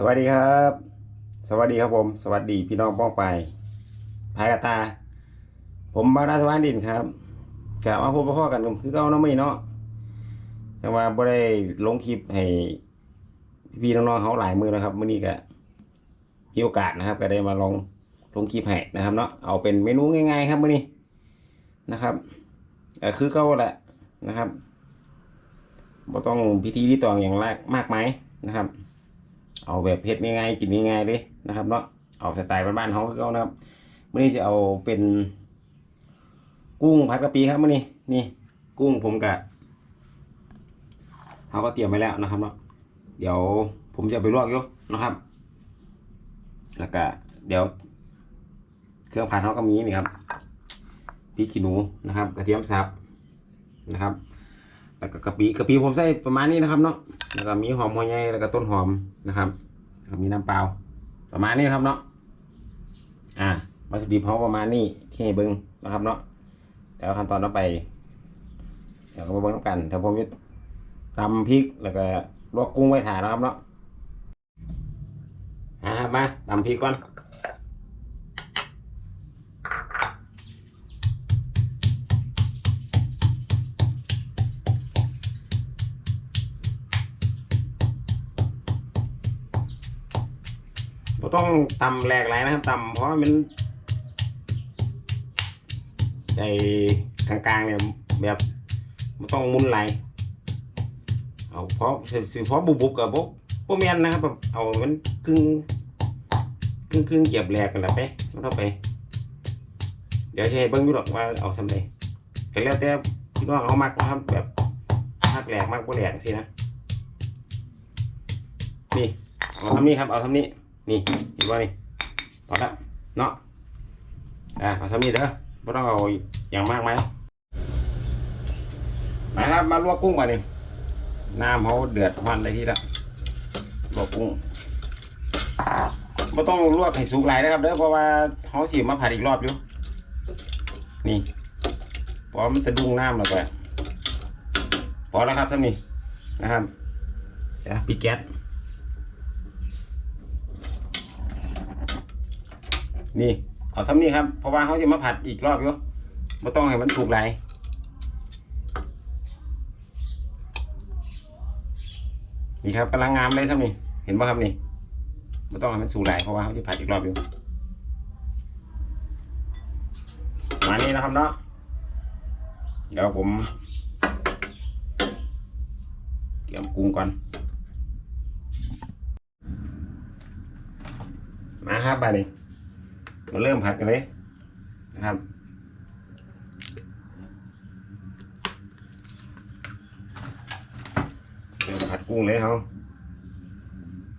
สวัสดีครับ สวัสดีครับผม สวัสดีพี่น้องป้องไปพายกตา ผมบาราสวานดินครับกะมาพบพ่อกันคือเก่าเนาะมื้อนี้เนาะแต่ว่าบ่ได้ลงคลิปให้พี่น้องๆเขาหลายมือแล้วครับมื้อนี้ก็มีโอกาสนะครับ ก็ได้มาลองลงคลิปให้นะครับเนาะเอาเป็นเมนูง่าย ๆ ครับมื้อนี้นะครับคือเก่าแหละนะครับบ่ต้องพิธีรีตองอย่างแรกมากมายนะครับ เอาแบบเผ็ดง่ายๆกินง่ายๆเลยนะครับเนาะเอาสไตล์บ้านๆเขาเขานะครับมื่อนี้จะเอาเป็นกุ้งผัดกะปิครับมื่อนี้นี่ กุ้งผมกะเขาก็เตรียมไว้แล้วนะครับเนาะเดี๋ยวผมจะไปลวกอยู่นะครับ แล้วก็เดี๋ยว เครื่องผัดเขาก็มีนี่ครับพริกขี้หนูนะครับ กระเทียมสับนะครับ แล้วก็กะปิกะปิผมใส่ประมาณนี้นะครับเนาะแล้วก็มีหอมหัวใหญ่แล้วก็ต้นหอมนะครับแล้วก็มีน้ำเปล่า ประมาณนี้ครับเนาะอ่าวัตถุดิบเขาประมาณนี้ที่ให้เบิ้งนะครับเนาะแล้วขั้นตอนต่อไปเดี๋ยวก็มาเบิ้งน้ำกันเดี๋ยวผมจะตำพริกแล้วก็ลวกกุ้งไว้ถ่ายนะครับเนาะอ่ามาตำพริกก่อน เราต้องตำแหลกไหลนะครับตำเพราะมันในกลางๆเนี่ยแบบมันต้องมุนไหลเอาเพราะสิเพราะบุบบุบกับพวกพวกเมียนนะครับแบบเอามันครึ่งครึ่งครึ่งเก็บแหลกกันละไปมันเข้าไป เดี๋ยวจะให้เบิ้งอยู่หรอกว่าเอาทำไงก็แล้วแต่พี่น้องเขามักนะครับแบบมักแหลกมักบ่แหลกสินะนี่เอาทำนี้ครับเอาทำนี้ นี่เห็นว่านี่พอแล้วเนาะอ่าเอาสำนีเด้อไม่ต้องเอาอย่างมากไหมมาครับมาลวกกุ้งก่อนนี่น้ำเขาเดือดมันได้ที่ละลวกกุ้งไม่ต้องลวกให้สุกหลายนะครับเด้อเพราะว่าเขาสีมาผัดอีกรอบอยู่นี่พราะมันสะดุ้งน้ำแล้วก็พอแล้วครับท่านนี้นะครับเดี๋ยปิดแก๊ส นี่ เอาซ้ำนี่ครับ เพราะว่าเขาจะมาผัดอีกรอบอยู่ไม่ต้องให้มันถูกไหลนี่ครับกำลังงามเลยซ้ำนี่ เห็นป่ะครับนี่ไม่ต้องให้มันสูงไหลเพราะว่าเขาจะผัดอีกรอบอยู่มานี่นะครับเนาะ เดี๋ยวผมเตรียมกุ้งก่อน มาครับไป นี่มาเริ่มผัดกันเลยนะครับเริ่มผัดกุ้งเลยเขา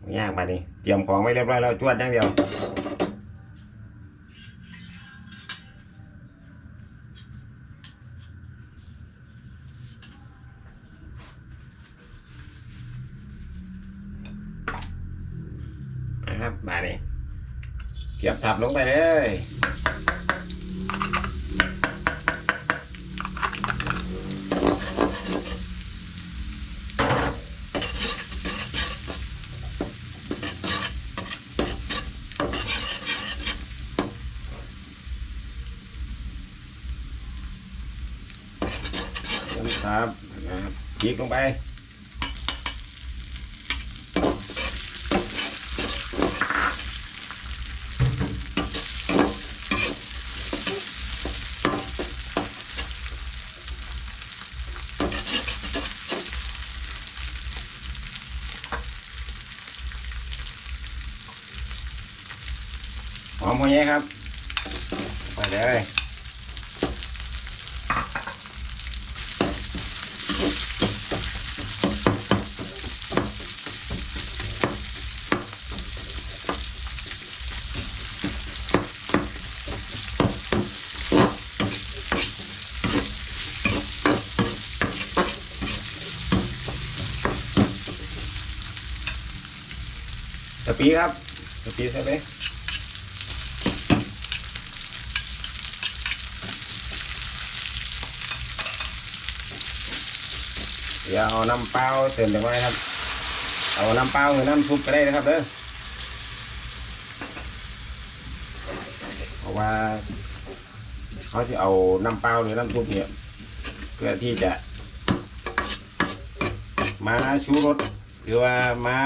ไม่ยากมาดิเตรียมของไว้เรียบร้อยแล้วจวดอย่างเดียวนะครับมาดิ เก็บสับลงไปเลยครับนะครับพลิกลงไป หอมหัวแย่ครับไปเลยสปีครับสปีใช่ไหม เดี๋ยวเอาน้ำเปล่าเติมลงไปครับ เอาน้ำเปล่าหรือน้ำซุปก็ได้นะครับเด้อเพราะว่าเขาจะเอาน้ำเปล่าหรือน้ำซุปเนี่ยเพื่อที่จะ มาชูรสหรือว่ามา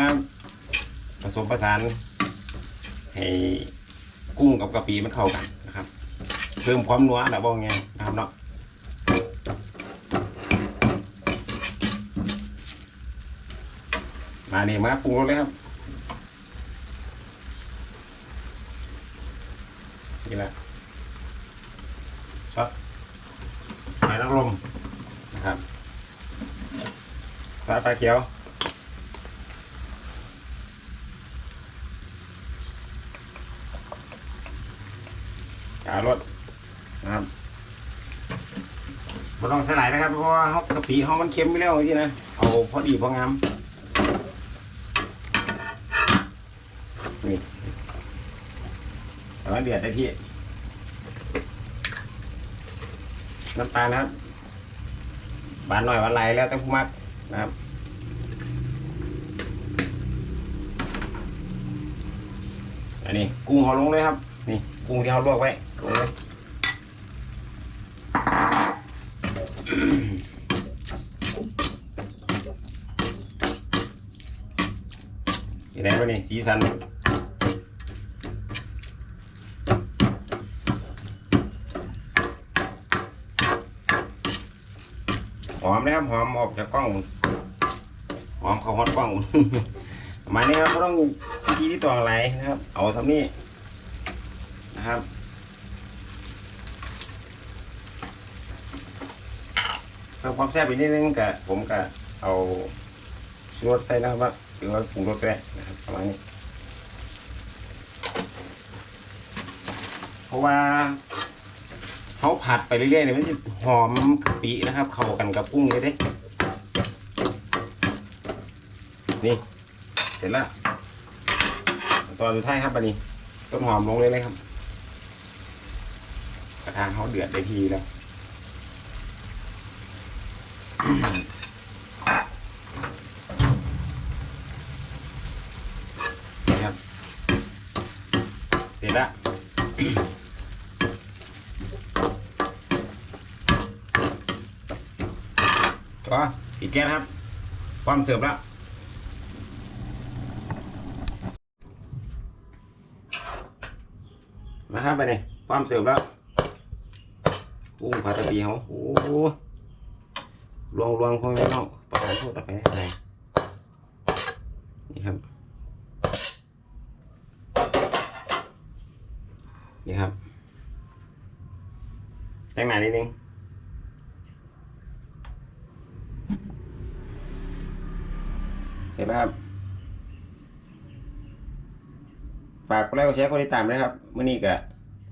ผสมผสานให้กุ้งกับกะปิมันเข้ากันนะครับ เพิ่มความนัวแบบ้องไงนะครับเนาะ มานี่มาปรุงรสเลยครับนี่แหละซอสหอยนางรมนะครับซอสปลาเขียวการสนะครับไม่ต้องใส่หลายนะครับเพราะว่าเขากะปิเขามันเค็มไปแล้วที่นะเอาพอดีพองาม นี่แต่ว่าเดือดได้ที่ น้ำตาลนะครับ บานหน่อยวันไรแล้วแต่ผู้มักนะครับอันนี้กุ้งเขาลงเลยครับ นี่กุ้งที่เขาลวกไว้ลงเลยเห็นไหมวะนี่สีสัน หอมนะครับหอมออกจากกล้องหอมเขาฮอตกล้องมาณนี้ครับไม่ต้องวิธีที่ตัวอะไรนะครับ เอาทำนี้นะครับเพิ่มความแซ่บอีกนิดนึงกับผมกับเอาชูรสใส่นะครับว่าหรือว่าปรุงรสก็ได้นะครับประมาณนี้เพราะว่า เขาผัดไปเรื่อยๆเนี่ยมันจะหอมกะปินะครับ เข้ากันกับกุ้งเลยเด้นี่ เสร็จแล้วตอนสุดท้ายครับอันนี้ต้นหอมลงเลยเลยครับ กระทางเขาเดือดได้ทีแล้วครับ เสร็จแล้ว ก็ปิดแก๊สครับ ความเสิร์ฟแล้วนะครับไปนี่ความเสิร์ฟแล้วกุ้งผัดตะปีเขาโอ้โหลวงลวงพวกนี้เนาะประทานโทษต่อไปไหนนี่ครับ นี่ครับแจ้งหนานิดนึง เสร็จแล้วครับ ฝากกดไลค์กดแชร์กดติดตามด้วยครับเมื่อนี้ก็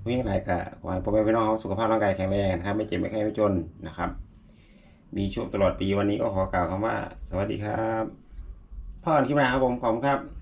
วิ่งไหนก็ขอให้พ่อแม่พี่น้องสุขภาพร่างกายแข็งแรงนะครับ ไม่เจ็บไม่ไข้ไม่จนนะครับ มีโชคตลอดปีวันนี้ก็ขอกล่าวคำว่า สวัสดีครับพ่อคลิปหน้าครับผมขอบคุณครับ